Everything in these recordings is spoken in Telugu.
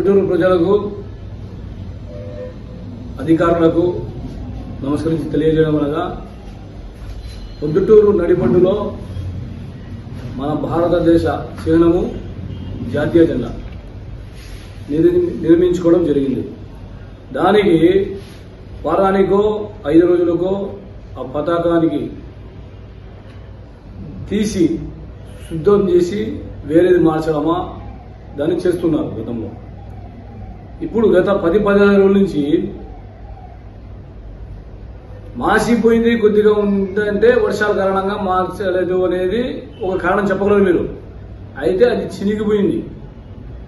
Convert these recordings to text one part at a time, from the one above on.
పొద్దుటూరు ప్రజలకు అధికారులకు నమస్కరించి తెలియజేయడం అనగా పొద్దుటూరు నడిపండులో మన భారతదేశ చిహ్నము జాతీయ జెండా నిర్మి- నిర్మించుకోవడం జరిగింది. దానికి వారానికో ఐదు రోజులకో ఆ పతాకానికి తీసి శుద్ధం చేసి వేరేది మార్చడమా? దాన్ని చేస్తున్నారు గతంలో. ఇప్పుడు గత పది పదిహేను రోజుల నుంచి మాసిపోయింది కొద్దిగా ఉందంటే వర్షాల కారణంగా మార్చలేదు అనేది ఒక కారణం చెప్పగలరు మీరు. అయితే అది చినిగిపోయింది.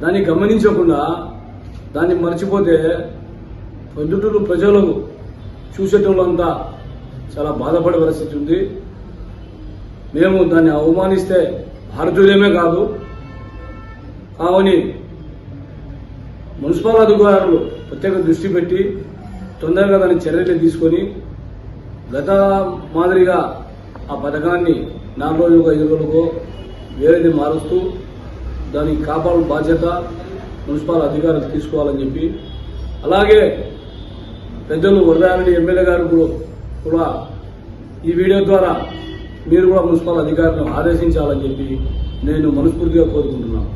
దాన్ని గమనించకుండా దాన్ని మర్చిపోతే పల్లెటూరు ప్రజలకు చూసేటోళ్ళంతా చాలా బాధపడే పరిస్థితి ఉంది. మేము దాన్ని అవమానిస్తే భారతీయులేమే కాదు. కావని మున్సిపల్ అధికారులు ప్రత్యేక దృష్టి పెట్టి తొందరగా దాని చర్యలు తీసుకొని గత మాదిరిగా ఆ పథకాన్ని నాలుగు రోజులకు ఐదు రోజులకు వేరేది మారుస్తూ దాన్ని కాపాడు బాధ్యత మున్సిపల్ అధికారులు తీసుకోవాలని చెప్పి అలాగే పెద్దలు వరదారెడ్డి ఎమ్మెల్యే గారు కూడా ఈ వీడియో ద్వారా మీరు కూడా మున్సిపల్ అధికారులను ఆదేశించాలని చెప్పి నేను మనస్ఫూర్తిగా కోరుకుంటున్నాను.